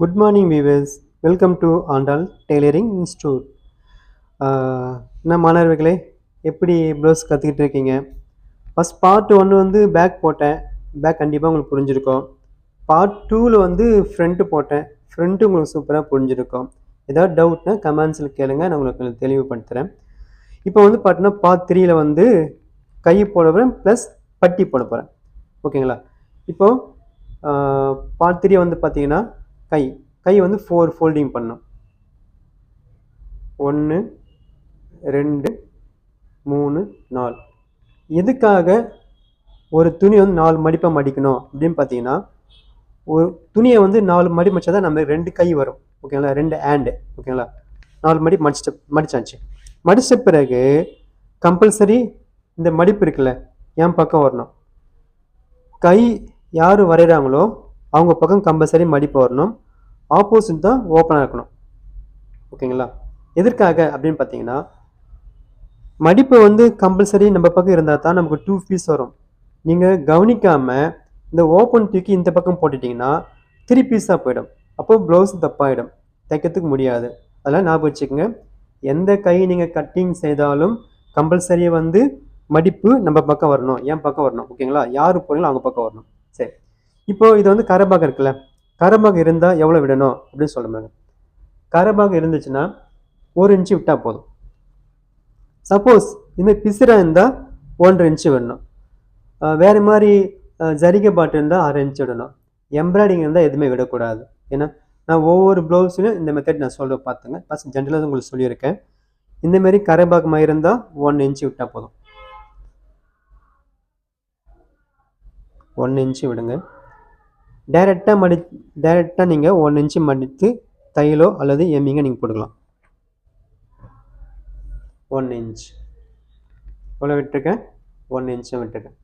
Good morning viewers welcome to Andal tailoring institute என்ன மாணவர்களே எப்படி ப்ளவுஸ் கற்றுக்கிட்டு இருக்கீங்க? ஃபஸ்ட் பார்ட் ஒன்று வந்து பேக் போட்டேன். பேக் கண்டிப்பாக உங்களுக்கு புரிஞ்சிருக்கும். பார்ட் டூவில் வந்து ஃப்ரண்ட்டு போட்டேன். ஃப்ரண்ட்டு உங்களுக்கு சூப்பராக புரிஞ்சிருக்கும். ஏதாவது டவுட்னா கமெண்ட்ஸில் கேளுங்க நான் உங்களுக்கு தெளிவுபடுத்துகிறேன் இப்போ வந்து பார்த்தீங்கன்னா பார்ட் த்ரீயில் வந்து கை போட போகிறேன் ப்ளஸ் பட்டி போட போகிறேன் ஓகேங்களா இப்போது பார்ட் த்ரீ வந்து பார்த்தீங்கன்னா கை. கை வந்து ஃபோர் ஃபோல்டிங் பண்ணும். ஒன்று ரெண்டு மூணு நாலு. எதுக்காக ஒரு துணி வந்து நாலு மடிப்பாக மடிக்கணும் அப்படின்னு பார்த்தீங்கன்னா ஒரு துணியை வந்து நாலு மடி மடிச்சா தான் நம்ம ரெண்டு கை வரும். ஓகேங்களா ரெண்டு ஹேண்டு ஓகேங்களா நாலு மடி மடிச்சிட்ட மடிச்சாச்சு. மடித்த பிறகு கம்பல்சரி இந்த மடிப்பு இருக்குல்ல என் பக்கம் வரணும்? கை யார் வரைகிறாங்களோ அவங்க பக்கம் கம்பல்சரி மடிப்பு வரணும். ஆப்போசிட் தான் ஓப்பனாக இருக்கணும். ஓகேங்களா? எதற்காக அப்படின்னு பார்த்தீங்கன்னா மடிப்பு வந்து கம்பல்சரி நம்ம பக்கம் இருந்தால் தான் நமக்கு டூ பீஸ் வரும். நீங்கள் கவனிக்காமல் இந்த ஓப்பன் தூக்கி இந்த பக்கம் போட்டுட்டிங்கன்னா த்ரீ பீஸாக போயிடும். அப்போ ப்ளவுஸ் தப்பாயிடும். தைக்கிறதுக்கு முடியாது. அதெல்லாம் ஞாபகம் வச்சுக்கோங்க. எந்த கை நீங்கள் கட்டிங் செய்தாலும் கம்பல்சரியாக வந்து மடிப்பு நம்ம பக்கம் வரணும். என் பக்கம் வரணும். ஓகேங்களா? யார் போகிறீங்களோ அவங்க பக்கம் வரணும். இப்போது இப்போ இது வந்து கரபாக இருக்குல்ல. கரபாக இருந்தால் எவ்வளோ விடணும் அப்படின்னு சொல்லுங்க கரபாக இருந்துச்சுன்னா ஒரு இன்ச்சு விட்டால் போதும். சப்போஸ் இந்த பிசுரா இருந்தால் ஒன்றரை இன்ச்சு விடணும். வேறு மாதிரி ஜரிகை பாட்டு இருந்தால் அரை இன்ச்சு விடணும். எம்ப்ராய்டிங் இருந்தால் எதுவுமே விடக்கூடாது. ஏன்னா நான் ஒவ்வொரு ப்ளவுஸ்லையும் இந்த மெத்தட் நான் சொல்ல பார்த்துங்க. ஃபஸ்ட் ஜென்ரலாக உங்களுக்கு சொல்லியிருக்கேன். இந்த மாதிரி கரைபாகமாக இருந்தால் ஒன் இன்ச்சு விட்டால் போதும். ஒன் இன்ச்சு விடுங்க. டைரெக்டாக மடி டைரெக்டாக நீங்கள் ஒன் இன்ச்சு மடித்து தையலோ அல்லது எம்மிங்க நீங்கள் போட்டுக்கலாம். ஒன் இன்ச் எவ்வளோ விட்டுருக்கேன்? ஒன் இன்ச்சும் விட்டுருக்கேன்.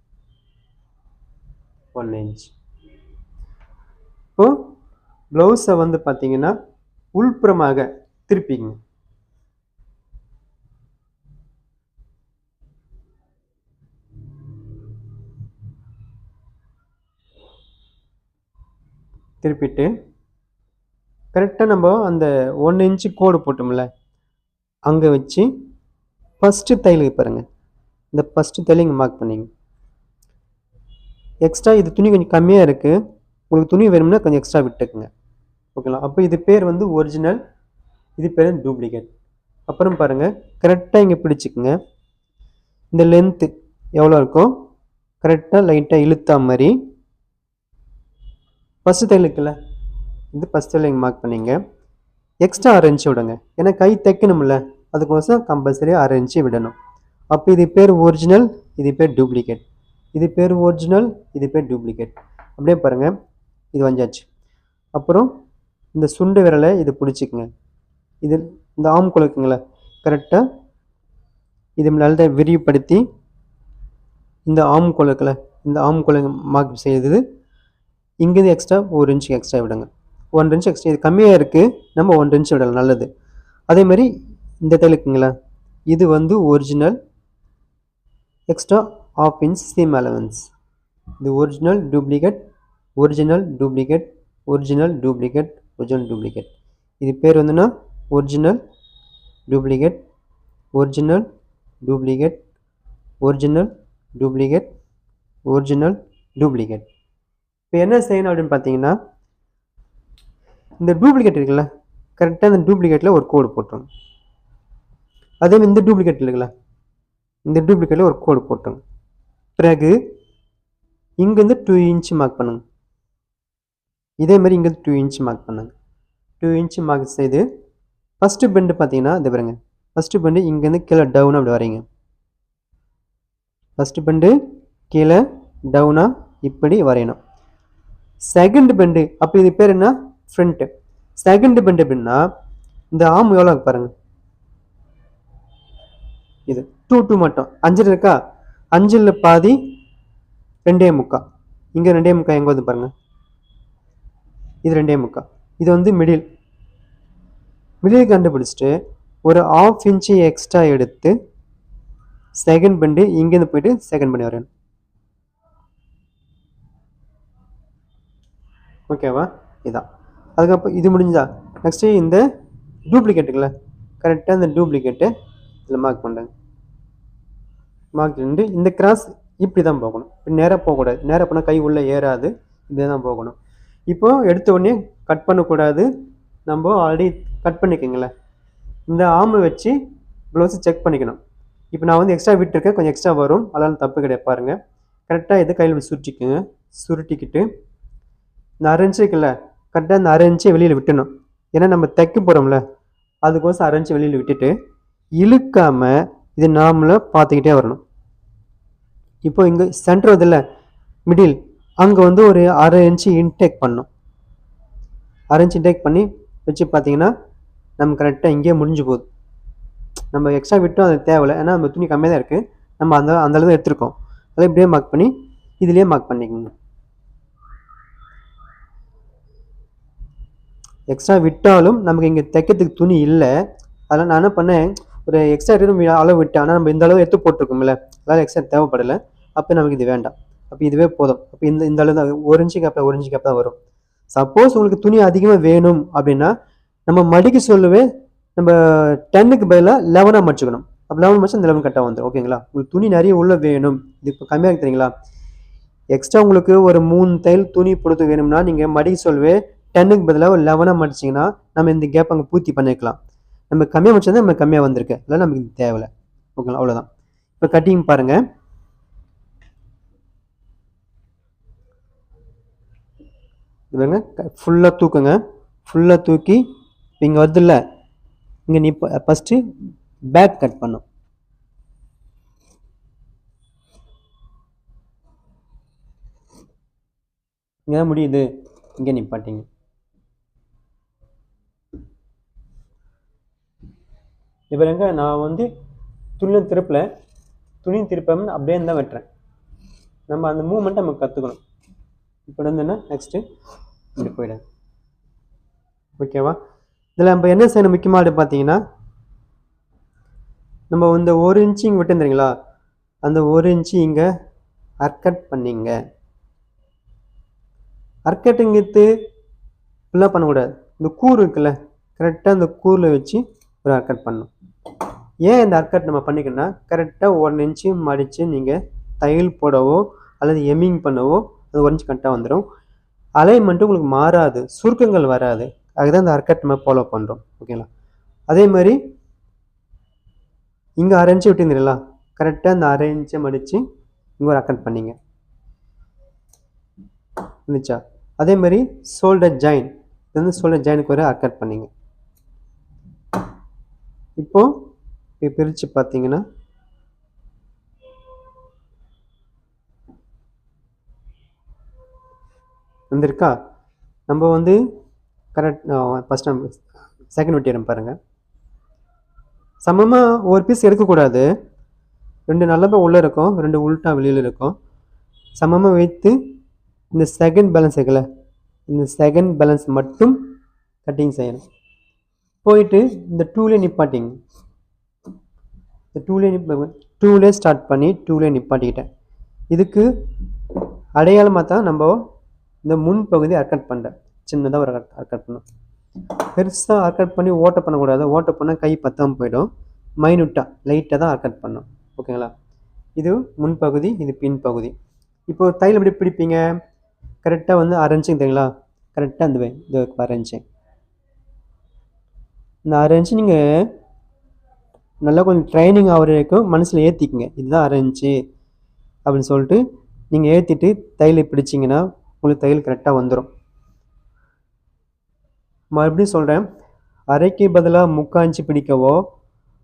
ஒன் இன்ச் இப்போது ப்ளவுஸை வந்து பார்த்தீங்கன்னா உள்புறமாக திருப்பிங்க. திருப்பிட்டு கரெக்டாக நம்ம அந்த ஒன் இன்ச்சு கோடு போட்டோம்ல அங்கே வச்சு ஃபஸ்ட்டு தையலுக்கு பாருங்கள் இந்த ஃபஸ்ட்டு தையல் இங்கே மார்க் பண்ணிங்க எக்ஸ்ட்ரா இது துணி கொஞ்சம் கம்மியாக இருக்குது உங்களுக்கு துணி வேணும்னா கொஞ்சம் எக்ஸ்ட்ரா விட்டுக்குங்க. ஓகேங்களா அப்போ இது பேர் வந்து ஒரிஜினல் இது பேர் டூப்ளிகேட் அப்புறம் பாருங்கள் கரெக்டாக இங்கே பிடிச்சிக்குங்க. இந்த லென்த்து எவ்வளோ இருக்கோ கரெக்டாக லைட்டாக இழுத்தா மாதிரி ஃபஸ்ட்டு தையல் இருக்குல்ல? இது ஃபஸ்ட் தையல் மார்க் பண்ணிங்க. எக்ஸ்ட்ரா அரை விடுங்க. ஏன்னா கை தைக்கணும்ல. அதுக்கோசம் கம்பல்சரி அரை விடணும். அப்போ இது பேர் ஒரிஜினல் இது பேர் டூப்ளிகேட் இது பேர் ஒரிஜினல் இது பேர் டூப்ளிகேட் அப்படியே பாருங்கள் இது வந்தாச்சு. அப்புறம் இந்த சுண்டு விரலை இது பிடிச்சிக்குங்க. இது இந்த ஆம் குலுக்குங்களே. கரெக்டாக இது நல்லா விரிவுபடுத்தி இந்த ஆம் குலுக்கில் இந்த ஆம் குலுக்கு மார்க் செய்தது இங்கேருந்து எக்ஸ்ட்ரா ஒரு இன்ச்சு எக்ஸ்ட்ரா விடுங்க. ஒன் இன்ச் எக்ஸ்ட்ரா இது கம்மியாக இருக்குது நம்ம ஒன் இன்ச் விடலாம் நல்லது. அதே மாதிரி இந்த தையலுக்குங்களா இது வந்து original extra half inch seam allowance இது original duplicate original duplicate original duplicate original duplicate இது பேர் வந்துன்னா original duplicate original duplicate original duplicate original duplicate இப்போ என்ன செய்யணும் அப்படின்னு பார்த்தீங்கன்னா இந்த டூப்ளிகேட் இருக்குல்ல கரெக்டாக இந்த டூப்ளிகேட்டில் ஒரு கோடு போட்டோம் அதே மாதிரி இந்த டூப்ளிகேட் இருக்குல்ல இந்த டூப்ளிகேட்டில் ஒரு கோடு போட்டோம் பிறகு இங்கேருந்து டூ இன்ச் மார்க் பண்ணுங்க. இதே மாதிரி இங்கேருந்து டூ இன்ச் மார்க் பண்ணுங்க. டூ இன்ச் மார்க் செய்து ஃபஸ்ட்டு பெண்டு பார்த்தீங்கன்னா இது பாருங்க. ஃபஸ்ட்டு பெண்டு இங்கேருந்து கீழே டவுனாக அப்படி வரீங்க ஃபஸ்ட்டு பெண்டு கீழே டவுனாக இப்படி வரையணும். செகண்ட் பெண்டு அப்போ இது பேர் என்ன? ஃப்ரண்ட்டு செகண்ட் பெண்டு அப்படின்னா இந்த ஆம் எவ்வளோ பாருங்க. இது டூ டூ மட்டும். அஞ்சில் இருக்கா? அஞ்சில் பாதி ரெண்டே முக்கா. இங்கே ரெண்டே முக்கா எங்கே வந்து பாருங்க. இது ரெண்டே முக்கா. இது வந்து மிடில் மிடில் கண்டுபிடிச்சிட்டு ஒரு ஆஃப் இன்ச்சு எக்ஸ்ட்ரா எடுத்து செகண்ட் பெண்டு இங்கேருந்து போயிட்டு செகண்ட் பண்ணி வரேன் ஓகேவா இதான். அதுக்கப்புறம் இது முடிஞ்சா நெக்ஸ்ட்டு இந்த டூப்ளிகேட்டுங்கள கரெக்டாக இந்த டூப்ளிகேட்டை இதில் மார்க் பண்ணுறேன் மார்க் பண்ணிட்டு இந்த கிராஸ் இப்படி தான் போகணும். இப்படி நேராக போகக்கூடாது. நேராக போனால் கை உள்ளே ஏறாது. இப்படி தான் போகணும். இப்போ எடுத்த உடனே கட் பண்ணக்கூடாது. நம்ம ஆல்ரெடி கட் பண்ணிக்கோங்களேன். இந்த ஆமை வச்சு ப்ளவுஸை செக் பண்ணிக்கணும். இப்போ நான் வந்து எக்ஸ்ட்ரா விட்டுருக்கேன் கொஞ்சம் எக்ஸ்ட்ரா வரும். அதெல்லாம் தப்பு கிடையாது. பாருங்கள் கரெக்டாக இது கையில் சுருட்டிக்குங்க. சுருட்டிக்கிட்டு இந்த அரைஞ்சு இருக்குல்ல கரெக்டாக இந்த அரைஞ்சை வெளியில் விட்டணும் ஏன்னா நம்ம தைக்க போகிறோம்ல அதுக்கோசம் அரைஞ்சு வெளியில் விட்டுட்டு இழுக்காமல் இது நாமளும் பார்த்துக்கிட்டே வரணும். இப்போ இங்கே சென்டர் இதில் மிடில் அங்கே வந்து ஒரு அரை இன்ச்சு இன்டேக் பண்ணோம் அரை இன்ச் இன்டேக் பண்ணி வச்சு பார்த்தீங்கன்னா நம்ம கரெக்டாக இங்கேயே முடிஞ்சு போகுது. நம்ம எக்ஸ்ட்ரா விட்டும் அது தேவையில்லை. ஏன்னா நம்ம துணி கம்மியாக தான் இருக்குது நம்ம அந்த அந்த அளவு எடுத்திருக்கோம். அதை இப்படியே மார்க் பண்ணி இதுலேயே மார்க் பண்ணிக்கோங்க. எக்ஸ்ட்ரா விட்டாலும் நமக்கு இங்கே தைக்கிறதுக்கு துணி இல்லை. அதனால் நான் என்ன பண்ணேன் ஒரு எக்ஸ்ட்ரா எடுத்து அளவு விட்டேன் ஆனால் நம்ம இந்த அளவு எடுத்து போட்டிருக்கோம்ல அதனால் எக்ஸ்ட்ரா தேவைப்படலை. அப்போ நமக்கு இது வேண்டாம். அப்போ இதுவே போதும். அப்போ இந்த இந்த அளவு தான் ஒரு இன்ச்சு கேப்பில் ஒரு இன்ச்சு கேப் தான் வரும். சப்போஸ் உங்களுக்கு துணி அதிகமாக வேணும் அப்படின்னா நம்ம மடிக்க சொல்லவே நம்ம டென்னுக்கு பதிலாக லெவனாக மடிச்சுக்கணும். அப்போ லெவன் மடிச்சு அந்த லெவன் கரெக்டாக வந்துடும் ஓகேங்களா உங்களுக்கு துணி நிறைய உள்ளே வேணும். இது இப்போ கம்மியாக தெரியுங்களா? எக்ஸ்ட்ரா உங்களுக்கு ஒரு மூணு தையல் துணி பொறுத்து வேணும்னா நீங்கள் மடிக்க சொல்லவே டென்னுக்கு பதிலாக ஒரு லெவனாக மடிச்சிங்கன்னா நம்ம இந்த கேப் அங்கே பூர்த்தி பண்ணிக்கலாம். நம்ம கம்மியாக மடிச்சா நம்ம கம்மியாக வந்திருக்கு. இல்லை நமக்கு இது தேவையில்லை. ஓகேங்களா? அவ்வளோதான் இப்போ கட்டிங் பாருங்கள் இது பாருங்க. ஃபுல்லாக தூக்குங்க. ஃபுல்லாக தூக்கி இங்கே வருதுல்ல. இங்கே நீ ஃபஸ்ட்டு பேக் கட் பண்ணும். இங்கே தான் முடியுது. இங்கே நிப்பாட்டிங்க. இப்போ நான் வந்து துணியும் திருப்பல. துணியும் திருப்பாமல் அப்படியே தான் வெட்டுறேன். நம்ம அந்த மூமெண்ட்டை நம்ம கற்றுக்கணும் இப்போ இருந்தேன்னா நெக்ஸ்ட்டு இப்படி போயிடுங்க ஓகேவா இதில் நம்ம என்ன செய்யணும் முக்கியமாக பார்த்தீங்கன்னா நம்ம இந்த ஒரு இன்ச்சு இங்கே விட்டுருந்தீங்களா அந்த ஒரு இன்ச்சு இங்கே அர்கட் பண்ணிங்க. அர்கட்டுங்கிறது ஃபுல்லாக பண்ணக்கூடாது. இந்த கூர் இருக்குல்ல கரெக்டாக அந்த கூரில் வச்சு ஒரு அர்கட் பண்ணணும். ஏன் இந்த அர்கட் நம்ம பண்ணிக்கணும்னா கரெக்டாக ஒன் இன்ச்சு மடித்து நீங்கள் தையல் போடவோ அல்லது எம்மிங் பண்ணவோ அது ஒரு இன்ச்சு கரெக்டாக வந்துடும் அலைன்மெண்ட்டு உங்களுக்கு மாறாது சுருக்கங்கள் வராது. அதுதான் இந்த அர்கட் நம்ம ஃபாலோ பண்ணுறோம் ஓகேங்களா அதே மாதிரி இங்கே அரை இன்ச்சு விட்டுருந்தீங்களா கரெக்டாக இந்த அரை இன்ச்சை மடித்து இங்கே ஒரு அக்கட் பண்ணிங்க. இருந்துச்சா அதே மாதிரி ஷோல்டர் ஜாயின் இது வந்து ஷோல்டர் ஜாயினுக்கு ஒரு அக்கட் பண்ணிங்க. இப்போ இப்போ பிரித்து பார்த்தீங்கன்னா வந்திருக்கா? நம்ம வந்து கரெக்ட் ஃபஸ்ட் நம்ம செகண்ட் வெட்டிடுறோம் பாருங்கள் சமமாக ஒரு பீஸ் எடுக்கக்கூடாது. ரெண்டு நல்லபா உள்ளே இருக்கும் ரெண்டு உள்டா வெளியில் இருக்கும். சமமாக வைத்து இந்த செகண்ட் பேலன்ஸ் இருக்குல்ல இந்த செகண்ட் பேலன்ஸ் மட்டும் கட்டிங் செய்யணும். போயிட்டு இந்த டூலே நிப்பாட்டிங்க. இந்த டூலே நிப்ப டூலே ஸ்டார்ட் பண்ணி டூலே நிப்பாட்டிக்கிட்டேன். இதுக்கு அடையாளமாக தான் நம்ம இந்த முன் பகுதி அர்க்கட் பண்ணுறேன் சின்னதாக ஒரு அர்கட் பண்ணும் பெருசாக அர்கட் பண்ணி ஓட்ட பண்ணக்கூடாது. ஓட்ட பண்ணால் கை பத்தாமல் போயிடும். மைனூட்டாக லைட்டாக தான் அர்கட் பண்ணும் ஓகேங்களா? இது முன்பகுதி இது பின்பகுதி இப்போது தையல் எப்படி பிடிப்பீங்க? கரெக்டாக வந்து அரைஞ்சிங்க தெரியுங்களா? கரெக்டாக இந்த வே இது அரைஞ்சேன். இந்த அரேஞ்சு நீங்கள் நல்லா கொஞ்சம் ட்ரைனிங் ஆகிற வரைக்கும் மனசில் ஏற்றிக்குங்க இதுதான் அரேஞ்சு அப்படின்னு சொல்லிட்டு நீங்கள் ஏற்றிட்டு தையலை பிடிச்சிங்கன்னா உங்களுக்கு தையல் கரெக்டாக வந்துடும் மறுபடியும் சொல்கிறேன் அரைக்கு பதிலாக முக்காஞ்சு பிடிக்கவோ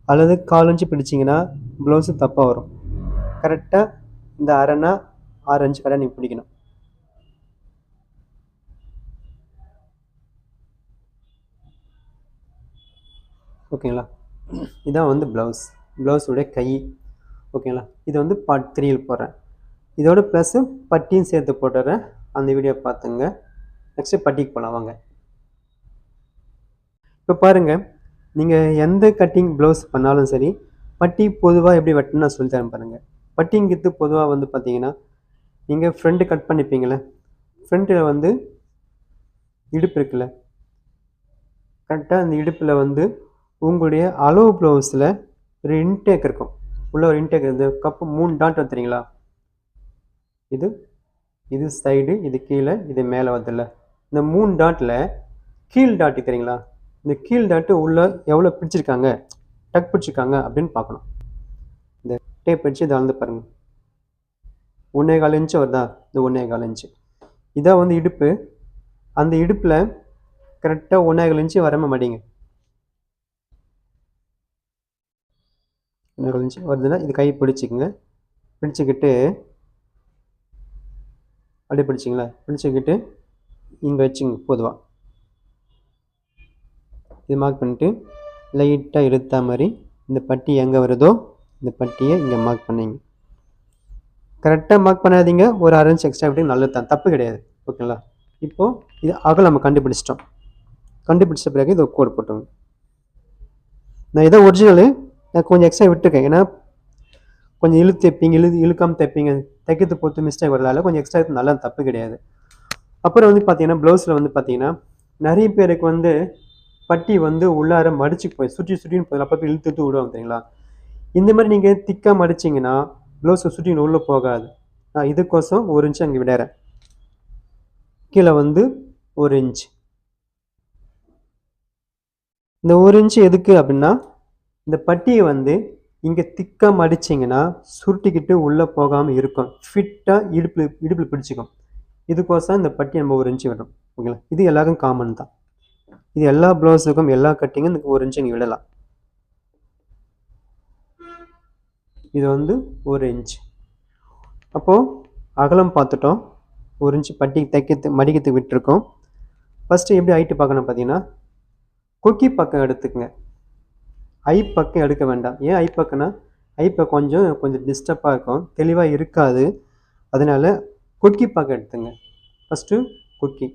அல்லது காலஞ்சு பிடிச்சிங்கன்னா ப்ளவுஸு தப்பாக வரும். கரெக்டாக இந்த அரைனா ஆரஞ்சு கடை நீங்கள் பிடிக்கணும். ஓகேங்களா? இதான் வந்து ப்ளவுஸ் ப்ளவுஸுடைய கை. ஓகேங்களா? இது வந்து பார்ட் த்ரீயில் போடுறேன். இதோட ப்ளஸ்ஸு பட்டியும் சேர்த்து போட்டுறேன். அந்த வீடியோ பார்த்துங்க. நெக்ஸ்ட்டு பட்டிக்கு போகலாம் வாங்க. இப்போ பாருங்கள் நீங்கள் எந்த கட்டிங் ப்ளவுஸ் பண்ணாலும் சரி பட்டி பொதுவாக எப்படி வெட்டணும்னு நான் சொல்லித்தரேன் பாருங்கள் பட்டிங்கிறது பொதுவாக வந்து பார்த்தீங்கன்னா நீங்கள் ஃப்ரண்ட்டு கட் பண்ணிப்பீங்களே ஃப்ரண்ட்டில் வந்து இடுப்பு இருக்குல்ல? கரெக்டாக அந்த இடுப்பில் வந்து உங்களுடைய அளவு ப்ளவுஸில் ஒரு இன்டேக் இருக்கும். உள்ள ஒரு இன்டேக் இந்த கப்பு மூணு டாட் வந்துறீங்களா இது இது சைடு இது கீழே இது மேலே வந்துடல இந்த மூணு டாட்டில் கீழ் டாட் தெரியுங்களா? இந்த கீழ் டாட்டு உள்ளே எவ்வளோ பிடிச்சிருக்காங்க? டக் பிடிச்சிருக்காங்க அப்படின்னு பார்க்கணும். இந்த டேப் வச்சு இதை வளர்ந்து பாருங்கள் ஒன்றே கால் இன்ச்சு வருதா? இந்த ஒன்றே கால் இன்ச்சு இதான் வந்து இடுப்பு அந்த இடுப்பில் கரெக்டாக ஒன்றே கால் இன்ச்சு வராம மடிங்க இன்னொரு கால் இன்ச்சு வருதுன்னா இது கை பிடிச்சிக்கங்க. பிடிச்சிக்கிட்டு அப்படியே பிடிச்சிங்களா பிடிச்சிக்கிட்டு இங்கே வச்சுங்க பொதுவாக இது மார்க் பண்ணிட்டு லைட்டாக இழுத்தா மாதிரி இந்த பட்டி எங்கே வருதோ இந்த பட்டியை இங்கே மார்க் பண்ணிங்க. கரெக்டாக மார்க் பண்ணாதீங்க. ஒரு அரை இன்ச் எக்ஸ்ட்ரா விட்டு நல்லது தான். தப்பு கிடையாது. ஓகேங்களா இப்போது இது அகல் நம்ம கண்டுபிடிச்சிட்டோம். கண்டுபிடிச்ச பிறகு இது கோடு போட்டோம் நான் இதை ஒரிஜினலு நான் கொஞ்சம் எக்ஸ்ட்ரா விட்டுருக்கேன். ஏன்னா கொஞ்சம் இழு தைப்பீங்க இழு இழுக்காமல் தைப்பீங்க தைக்கிறது பொறுத்து மிஸ்டேக் வரலால கொஞ்சம் எக்ஸ்ட்ரா நல்லா தப்பு கிடையாது. அப்புறம் வந்து பார்த்தீங்கன்னா ப்ளவுஸில் வந்து பார்த்தீங்கன்னா நிறைய பேருக்கு வந்து பட்டி வந்து உள்ளார மடிச்சு போய் சுற்றி சுற்றின்னு போய் அப்போ இழுத்து விடுவாங்க தெரியுங்களா? இந்த மாதிரி நீங்கள் திக்காக மடிச்சிங்கன்னா ப்ளவுஸை சுற்றின்னு உள்ளே போகாது. நான் இதுக்கோசம் ஒரு இன்ச் அங்கே விடுறேன். கீழே வந்து ஒரு இன்ச் இந்த ஒரு இன்ச் எதுக்கு அப்படின்னா இந்த பட்டியை வந்து இங்கே திக்காக மடிச்சிங்கன்னா சுருட்டிக்கிட்டு உள்ளே போகாமல் இருக்கும். ஃபிட்டாக இடுப்பில் இடுப்பில் பிடிச்சிக்கும். இதுக்கோசம் இந்த பட்டி நம்ம ஒரு இன்ச்சு விடுறோம் ஓகேங்களா? இது எல்லாருக்கும் காமன் தான். இது எல்லா ப்ளவுஸுக்கும் எல்லா கட்டிங்கும் இந்த ஒரு இன்ச்சு நீங்கள் விடலாம். இது வந்து ஒரு இன்ச் அப்போது அகலம் பார்த்துட்டோம். ஒரு இன்ச்சு பட்டி தைக்கிறது மடிக்கிறதுக்கு விட்டுருக்கோம். ஃபஸ்ட்டு எப்படி ஹைட்டு பார்க்கணும் பார்த்தீங்கன்னா கொக்கி பக்கம் எடுத்துக்கங்க. ஐ பக்கம் எடுக்க வேண்டாம். ஏன் ஐ பக்கம்னா ஐ பக்கம் கொஞ்சம் கொஞ்சம் டிஸ்டர்பாக இருக்கும். தெளிவாக இருக்காது. அதனால் கொக்கி பக்கம் எடுத்துங்க. ஃபஸ்ட்டு குக்கி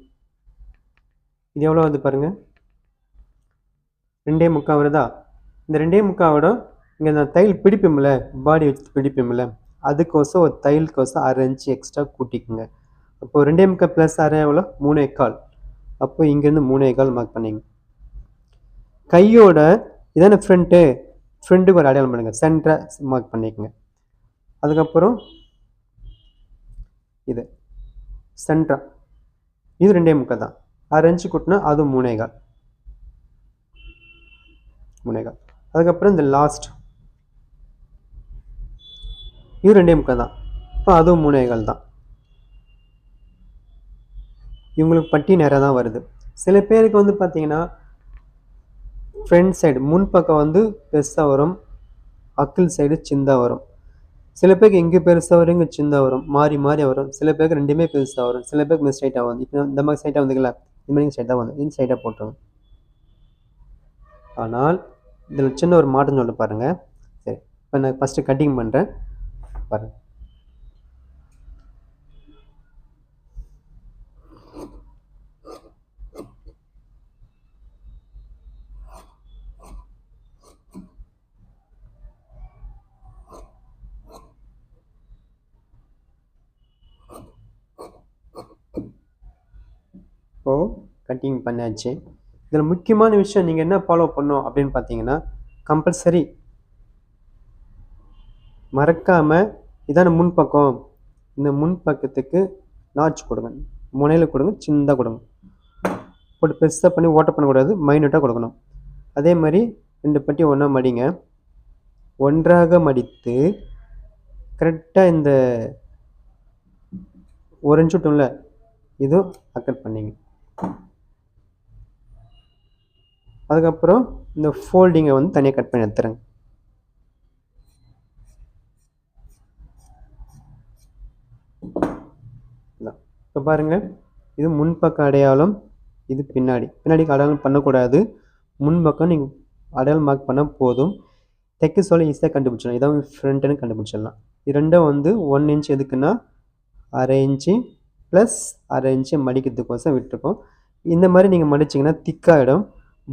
இது எவ்வளோ வந்து பாருங்கள் ரெண்டே முக்கால் வருதா? இந்த ரெண்டே முக்காவோட இங்கே நான் தையல் பிடிப்போம்ல பாடி வச்சு பிடிப்போம்ல அதுக்கோசம் ஒரு தையலுக்கோசம் அரை இன்ச்சு எக்ஸ்ட்ரா கூட்டிக்குங்க. அப்போது ரெண்டே முக்கால் ப்ளஸ் அரை எவ்வளோ? மூணே கால். அப்போ இங்கேருந்து மூணே கால் மார்க் பண்ணிங்க கையோட இதான ஃப்ரெண்ட்டு ஃப்ரெண்டுக்கு ஒரு அடையாளம் பண்ணுங்கள் சென்டரை மார்க் பண்ணிக்கோங்க. அதுக்கப்புறம் இது. சென்ட்ரா இது ரெண்டே முக்கால் தான். அரை இன்ச்சு கூட்டினா அது மூனேகால் மூனேகால் அதுக்கப்புறம் இந்த லாஸ்ட் இது ரெண்டே முக்கால் தான். இப்போ அதுவும் மூனேகால் தான். இவங்களுக்கு பட்டி நேராக தான் வருது. சில பேருக்கு வந்து பார்த்தீங்கன்னா ஃப்ரண்ட் சைடு முன் பக்கம் வந்து பெருசாக வரும். அக்கிள் சைடு சிந்தா வரும். சில பேருக்கு இங்கே பெருசாக வரும் இங்கே சிந்தா வரும். மாறி மாறி வரும். சில பேருக்கு ரெண்டுமே பெருசாக வரும். சில பேருக்கு மிஸ் ஸ்ட்ரைட்டாக வந்து இப்போ இந்த மாதிரி ஸ்ட்ரைட்டாக வந்துங்களா இந்த மாதிரி ஸ்ட்ரைட்டாக வந்து இந்த ஸ்ட்ரைட்டாக போட்டுருவோம் ஆனால் இதில் சின்ன ஒரு மாற்றம் சொல்ல பாருங்கள் சரி இப்போ நான் ஃபஸ்ட்டு கட்டிங் பண்ணுறேன் பாருங்கள் இப்போது கட்டிங் பண்ணியாச்சு இதில் முக்கியமான விஷயம் நீங்கள் என்ன ஃபாலோ பண்ணணும் அப்படின்னு பார்த்தீங்கன்னா கம்பல்சரி மறக்காமல் இதான முன்பக்கம். இந்த முன்பக்கத்துக்கு நாச்சு கொடுங்க. முனையில் கொடுங்க சின்னதாக கொடுங்க. போட்டு பெருசாக பண்ணி ஓட்ட பண்ணக்கூடாது மைனூட்டாக கொடுக்கணும். அதே மாதிரி ரெண்டு பட்டி ஒன்றா மடிங்க. ஒன்றாக மடித்து கரெக்டாக இந்த ஒரு இன்ச்சு இதுவும் அக்கட் பண்ணிங்க. அதுக்கப்புறம் இந்த ஃபோல்டிங்கை வந்து தனியாக கட் பண்ணி எடுத்துருங்க இப்போ பாருங்கள் இது முன்பக்க அடையாளம் இது பின்னாடி. பின்னாடிக்கு அடையாளம் பண்ணக்கூடாது. முன்பக்கம் நீங்கள் அடையாளம் மார்க் பண்ணால் போதும். தைக்க சொல்ல ஈஸியாக கண்டுபிடிச்சிடலாம். இதான் ஃப்ரண்ட்டுன்னு கண்டுபிடிச்சிடலாம். இது ரெண்டும் வந்து ஒன் இன்ச் எதுக்குன்னா அரை இன்ச்சு ப்ளஸ் அரை இன்ச்சு மடிக்கிறதுக்கோசம் விட்டுருக்கோம். இந்த மாதிரி நீங்கள் மடிச்சிங்கன்னா திக்காகிடும்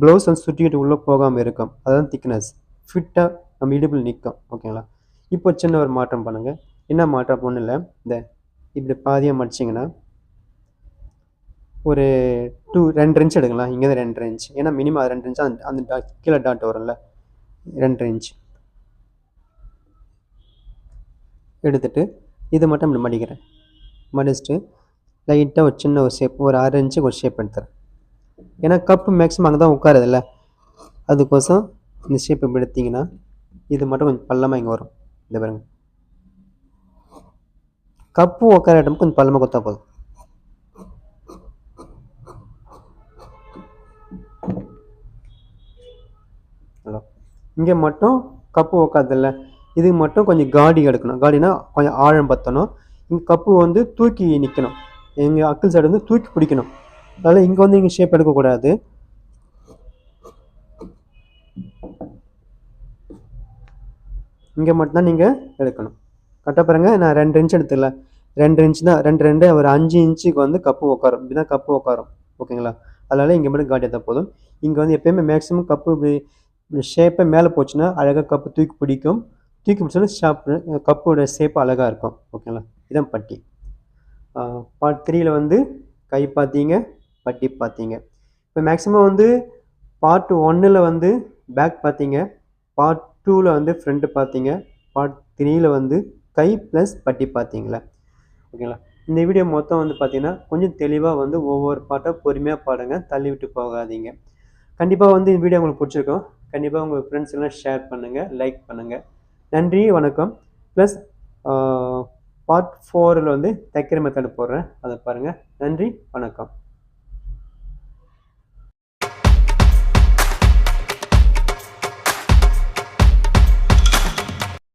ப்ளவுஸ் வந்து சுட்டிக்கிட்டு உள்ளே போகாமல் இருக்கும். அதான் திக்னஸ் ஃபிட்டாக நம்ம இடுப்பில் நிற்கும் ஓகேங்களா இப்போ சின்ன ஒரு மாற்றம் பண்ணுங்கள் என்ன மாற்றம்? ஒன்றும் இல்லை. இந்த இப்படி பாதியாக மடிச்சிங்கன்னா ஒரு டூ ரெண்டு இன்ச் எடுக்கலாம். இங்கே தான் ரெண்டு இன்ச் ஏன்னா மினிமம் அது ரெண்டு இன்ச் அந்த அந்த கீழே டாட் வரும்ல. ரெண்டு இன்ச் எடுத்துட்டு இதை மட்டும் இப்படி மடிக்கிறேன். மடிச்சுட்டு லைட்டாக ஒரு சின்ன ஒரு ஷேப் ஒரு ஆறு இன்ச்சுக்கு ஒரு ஷேப் எடுத்துறேன். ஏன்னா கப்பு மேக்ஸிமம் அங்கே தான் உட்காருதில்ல. அதுக்கோசம் இந்த ஷேப் இப்படி எடுத்தீங்கன்னா இது மட்டும் கொஞ்சம் பள்ளமாக இங்கே வரும். இந்த பாருங்க. கப்பு உட்கார இடம் கொஞ்சம் பள்ளமாக கொடுத்தா போதும். ஹலோ. இங்கே மட்டும் கப்பு உட்காதுல்ல இதுக்கு மட்டும் கொஞ்சம் காடி எடுக்கணும். காடினா கொஞ்சம் ஆழம் பற்றணும் இங்கே கப்பு வந்து தூக்கி நிற்கணும் எங்கள் அக்கிள் சைடு வந்து தூக்கி பிடிக்கணும். அதனால் இங்கே வந்து இங்கே ஷேப் எடுக்கக்கூடாது. இங்கே மட்டும்தான் நீங்கள் எடுக்கணும். கரெக்டாக பாருங்க நான் ரெண்டு இன்ச் எடுத்துல ரெண்டு இன்ச் தான் ரெண்டு ரெண்டு ஒரு அஞ்சு இன்ச்சுக்கு வந்து கப்பு உட்காரும் இப்படி தான் கப்பு உட்காரும் ஓகேங்களா? அதனால் இங்கே மட்டும் காட்டி போதும். இங்கே வந்து எப்பயுமே மேக்ஸிமம் கப்பு இப்படி ஷேப்பே மேலே போச்சுன்னா அழகாக கப்பு தூக்கி பிடிக்கும். தூக்கி பிடிச்சோன்னா ஷாப் கப்போட ஷேப் அழகாக இருக்கும். ஓகேங்களா? இதான் பட்டி. பார்ட் த்ரீயில் வந்து கை பார்த்தீங்க. பட்டி பார்த்தீங்க. இப்போ மேக்ஸிமம் வந்து பார்ட் ஒன்னில் வந்து பேக் பார்த்தீங்க. பார்ட் டூவில் வந்து ஃப்ரண்ட்டு பார்த்தீங்க. பார்ட் த்ரீயில் வந்து கை ப்ளஸ் பட்டி பார்த்தீங்களா? ஓகேங்களா இந்த வீடியோ மொத்தம் வந்து பார்த்தீங்கன்னா கொஞ்சம் தெளிவாக வந்து ஒவ்வொரு பாட்டாக பொறுமையாக பாடுங்க. தள்ளி விட்டு போகாதீங்க. கண்டிப்பாக வந்து இந்த வீடியோ உங்களுக்கு பிடிச்சிருக்கும். கண்டிப்பாக உங்கள் ஃப்ரெண்ட்ஸ் எல்லாம் ஷேர் பண்ணுங்கள் லைக் பண்ணுங்கள் நன்றி வணக்கம். ப்ளஸ் பார்ட் ஃபோரில் வந்து தைக்கிற மெத்தட் போடுறேன். அதை பாருங்கள் நன்றி வணக்கம்.